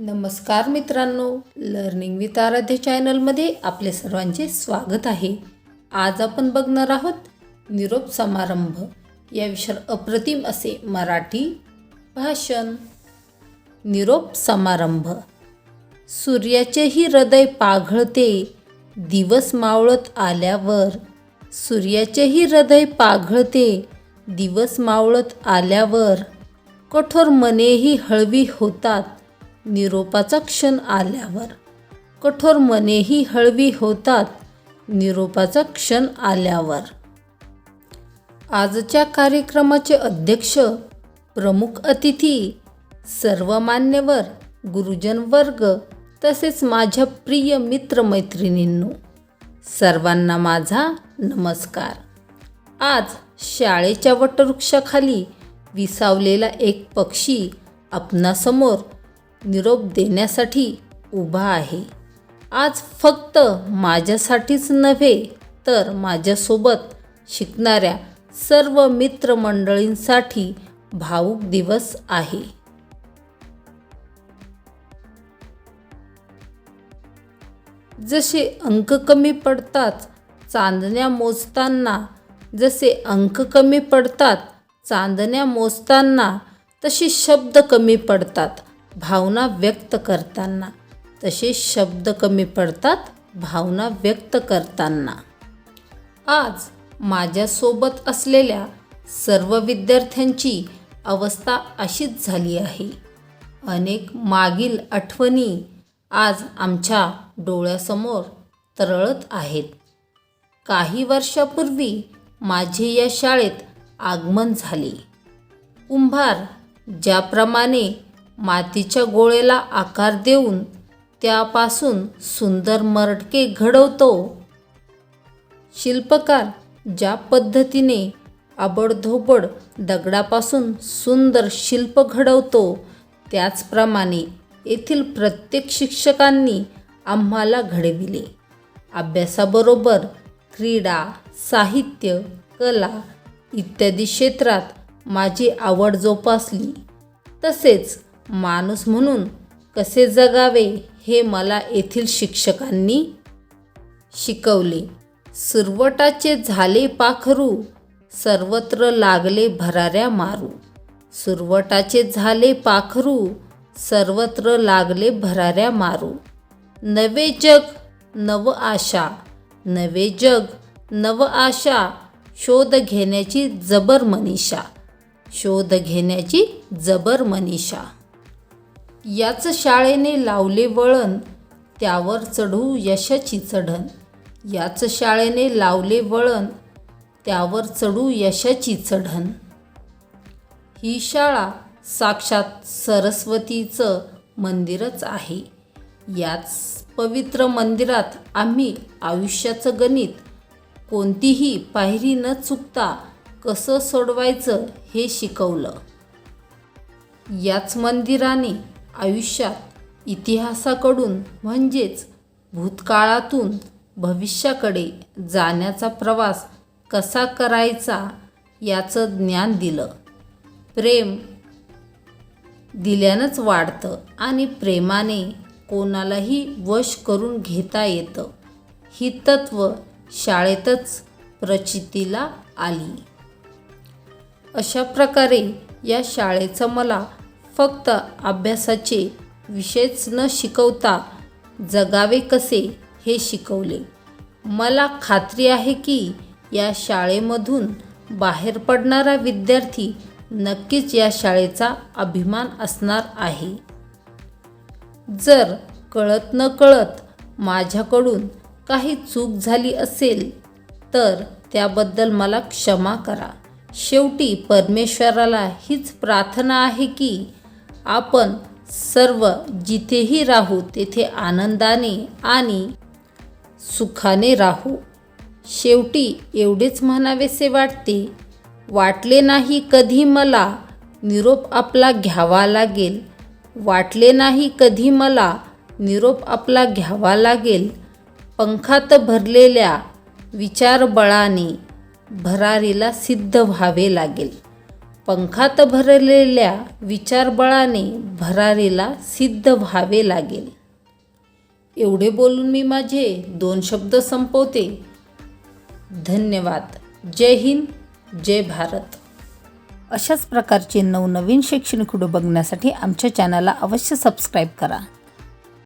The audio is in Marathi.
नमस्कार मित्रांनो लर्निंग विथ आराध्य चॅनलमध्ये आपले सर्वांचे स्वागत आहे. आज आपण बघणार आहोत निरोप समारंभ. या विषयावर अप्रतिम असे मराठी भाषण. निरोप समारंभ. सूर्याचेही हृदय पाघळते दिवस मावळत आल्यावर. सूर्याचेही हृदय पाघळते दिवस मावळत आल्यावर. कठोर मनेही हळवी होतात. निरोपाचा क्षण आल्यावर. कठोर मनेही हळवी होतात निरोपाचा क्षण आल्यावर. आजच्या कार्यक्रमाचे अध्यक्ष प्रमुख अतिथी सर्व मान्यवर गुरुजन वर्ग तसेच माझ्या प्रिय मित्रमैत्रिणींनो सर्वांना माझा नमस्कार. आज शाळेच्या वटवृक्षाखाली विसावलेला एक पक्षी आपणासमोर निरोप देण्यासाठी उभा आहे. आज फक्त माझ्यासाठीच नव्हे तर माझ्यासोबत शिकणाऱ्या सर्व मित्रमंडळींसाठी भावूक दिवस आहे. जसे अंक कमी पडतात चांदण्या मोजताना जसे अंक कमी पडतात चांदण्या मोजताना तसे शब्द कमी पडतात. भावना व्यक्त करताना. तसे शब्द कमी पडतात भावना व्यक्त करताना. आज माझ्यासोबत असलेल्या सर्व विद्यार्थ्यांची अवस्था अशीच झाली आहे. अनेक मागील आठवणी आज आमच्या डोळ्यासमोर तरळत आहेत. काही वर्षापूर्वी माझे या शाळेत आगमन झाले. कुंभार ज्याप्रमाणे मातीच्या गोळ्याला आकार देऊन त्यापासून सुंदर मरटके घडवतो. शिल्पकार ज्या पद्धतीने आबडधोबड दगडापासून सुंदर शिल्प घडवतो त्याचप्रमाणे येथील प्रत्येक शिक्षकांनी आम्हाला घडविले. अभ्यासाबरोबर क्रीडा साहित्य कला इत्यादी क्षेत्रात माझी आवड जोपासली. तसेच माणूस म्हणून कसे जगावे हे मला येथील शिक्षकांनी शिकवले. सुरवटाचे झाले पाखरू सर्वत्र लागले भराऱ्या मारू. सुरवटाचे झाले पाखरू सर्वत्र लागले भराऱ्या मारू. नवे जग नव आशा. नवे जग नव आशा. शोध घेण्याची जबर मनीषा. शोध घेण्याची जबर मनीषा. याच शाळेने लावले वळण त्यावर चढू यशाची चढण. याच शाळेने लावले वळण त्यावर चढू यशाची चढण. ही शाळा साक्षात सरस्वतीचं मंदिरच आहे. याच पवित्र मंदिरात आम्ही आयुष्याचं गणित कोणतीही पायरी न चुकता कसं सोडवायचं हे शिकवलं. याच मंदिराने आयुष्यात इतिहासाकडून म्हणजेच भूतकाळातून भविष्याकडे जाण्याचा प्रवास कसा करायचा याचं ज्ञान दिलं. प्रेम दिल्यानंच वाढतं आणि प्रेमाने कोणालाही वश करून घेता येतं. ही तत्व शाळेतच प्रचितीला आली. अशा प्रकारे या शाळेचं मला फक्त अभ्यासाचे विषयच न शिकवता जगावे कसे हे शिकवले. मला खात्री आहे की या शाळेमधून बाहेर पडणारा विद्यार्थी नक्कीच या शाळेचा अभिमान असणार आहे. जर कळत न कळत माझ्याकडून काही चूक झाली असेल तर त्याबद्दल मला क्षमा करा. शेवटी परमेश्वराला हीच प्रार्थना आहे की आपण सर्व जिथेही राहू तेथे आनंदाने आणि सुखाने राहू. शेवटी एवढेच म्हणावेसे वाटते वाटले नाही कधी मला निरोप आपला घ्यावा लागेल? वाटले नाही कधी मला निरोप आपला घ्यावा लागेल? पंखात भरलेल्या विचारबळाने भरारीला सिद्ध व्हावे लागेल. पंखात भरलेल्या विचारबळाने भरारीला सिद्ध व्हावे लागेल. एवढे बोलून मी माझे दोन शब्द संपवते. धन्यवाद. जय हिंद. जय भारत. अशाच प्रकारचे नवनवीन शैक्षणिक व्हिडिओ बघण्यासाठी आमच्या चॅनलला अवश्य सबस्क्राईब करा.